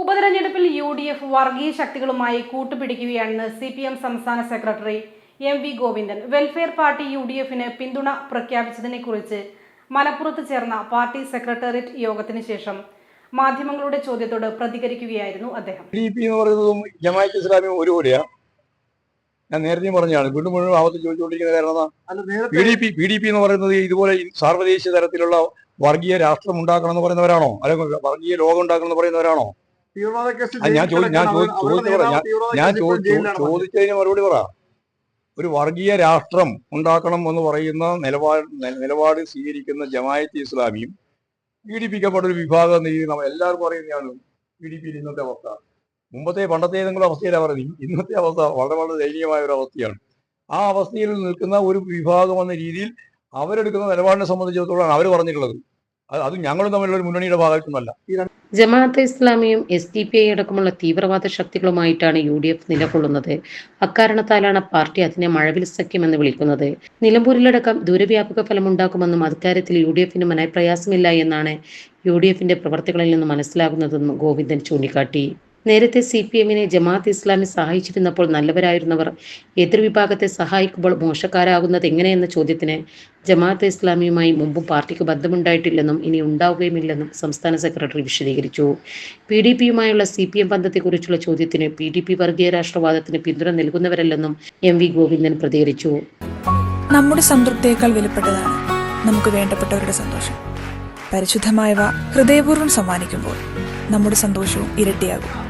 ഉപതെരഞ്ഞെടുപ്പിൽ U D F വർഗീയ ശക്തികളുമായി കൂട്ടുപിടിക്കുകയാണെന്ന് സി പി എം സംസ്ഥാന secretary M V Govindan. Welfare party U D എഫിന് പിന്തുണ പ്രഖ്യാപിച്ചതിനെക്കുറിച്ച് മലപ്പുറത്ത് ചേർന്ന പാർട്ടി സെക്രട്ടേറിയറ്റ് യോഗത്തിന് ശേഷം മാധ്യമങ്ങളുടെ ചോദ്യത്തോട് പ്രതികരിക്കുകയായിരുന്നു അദ്ദേഹം. പി ഡി പി എന്ന് പറയുന്നതും ജമാഅത്ത് ഇസ്ലാമിയും ഒരുപോലെയാ. ഞാൻ നേരത്തെ പറഞ്ഞാണ് വീണ്ടും വീണ്ടും ആവത്ത് ചോദിച്ചുകൊണ്ടിരിക്കുന്ന കാരണം അല്ല P D P P D P എന്ന് പറയുന്നത് ഇതുപോലെ സാർവദേശീയ തരത്തിലുള്ള വർഗീയ രാഷ്ട്രം ഉണ്ടാക്കണം എന്ന് പറയുന്നവരാണോ? അല്ലെങ്കിൽ വർഗീയ ലോകം ഉണ്ടാക്കണം എന്ന് പറയുന്നവരാണോ? തീവ്രവാദ കേസിൽ ഞാൻ ഞാൻ. ചോദിച്ചതിന് മറുപടി പറ. ഒരു വർഗീയ രാഷ്ട്രം ഉണ്ടാക്കണം എന്ന് പറയുന്ന നിലപാട് നിലപാട് സ്വീകരിക്കുന്ന ജമായത്ത് ഇസ്ലാമിയും പീഡിപ്പിക്കപ്പെട്ട ഒരു വിഭാഗം നമ്മൾ എല്ലാവർക്കും അറിയുന്നതാണ് പി ഡി പിയിൽ ഇന്നത്തെ അവസ്ഥ. മുമ്പത്തെ പണ്ടത്തെ ഏതെങ്കിലും അവസ്ഥയിലാണ് പറയുന്നത്. ഇന്നത്തെ അവസ്ഥ വളരെ വളരെ ദയനീയമായ ഒരു അവസ്ഥയാണ്. ആ അവസ്ഥയിൽ നിൽക്കുന്ന ഒരു വിഭാഗം എന്ന രീതിയിൽ അവരെടുക്കുന്ന നിലപാടിനെ സംബന്ധിച്ചിടത്തോളം അവർ പറഞ്ഞിട്ടുള്ളത്. അത് ഞങ്ങളും തമ്മിലുള്ള ഒരു മുന്നണിയുടെ ഭാഗമായിട്ടൊന്നുമല്ല. ജമാഅത്തെ ഇസ്ലാമിയും എസ് ഡി പി ഐ അടക്കമുള്ള തീവ്രവാദ ശക്തികളുമായിട്ടാണ് യു ഡി എഫ് നിലകൊള്ളുന്നത്. അക്കാരണത്താലാണ് പാർട്ടി അതിനെ മഴവിൽ സഖ്യം എന്ന് വിളിക്കുന്നത്. നിലമ്പൂരിലടക്കം ദൂരവ്യാപക ഫലമുണ്ടാക്കുമെന്നും അക്കാര്യത്തിൽ യു ഡി എഫിന് മനഃപ്രയാസമില്ല എന്നാണ് യു ഡി എഫിന്റെ പ്രവർത്തികളിൽ നിന്ന് മനസ്സിലാകുന്നതെന്നും ഗോവിന്ദൻ ചൂണ്ടിക്കാട്ടി. നേരത്തെ സി പി എമ്മിനെ ജമാഅത്ത് ഇസ്ലാമി സഹായിച്ചിരുന്നപ്പോൾ നല്ലവരായിരുന്നവർ. എതിർവിഭാഗത്തെ സഹായിക്കുമ്പോൾ മോശക്കാരാകുന്നത് എങ്ങനെയെന്ന ചോദ്യത്തിന് ജമാഅത്ത് ഇസ്ലാമിയുമായി മുമ്പും പാർട്ടിക്ക് ബന്ധമുണ്ടായിട്ടില്ലെന്നും ഇനി ഉണ്ടാവുകയുമില്ലെന്നും സംസ്ഥാന സെക്രട്ടറി വിശദീകരിച്ചു. പി ഡി പിയുമായുള്ള സി പി എം ബന്ധത്തെക്കുറിച്ചുള്ള ചോദ്യത്തിന് പി ഡി പി വർഗീയ രാഷ്ട്രവാദത്തിന് പിന്തുണ നൽകുന്നവരല്ലെന്നും എം വി ഗോവിന്ദൻ പ്രതികരിച്ചു. നമ്മുടെ സംതൃപ്തിയേക്കാൾ വിലപ്പെട്ടതാണ് നമുക്ക് വേണ്ടപ്പെട്ടവരുടെ സന്തോഷം. പരിശുദ്ധമായവ ഹൃദയപൂർവം സമ്മാനിക്കുമ്പോൾ നമ്മുടെ സന്തോഷവും ഇരട്ടിയാകും.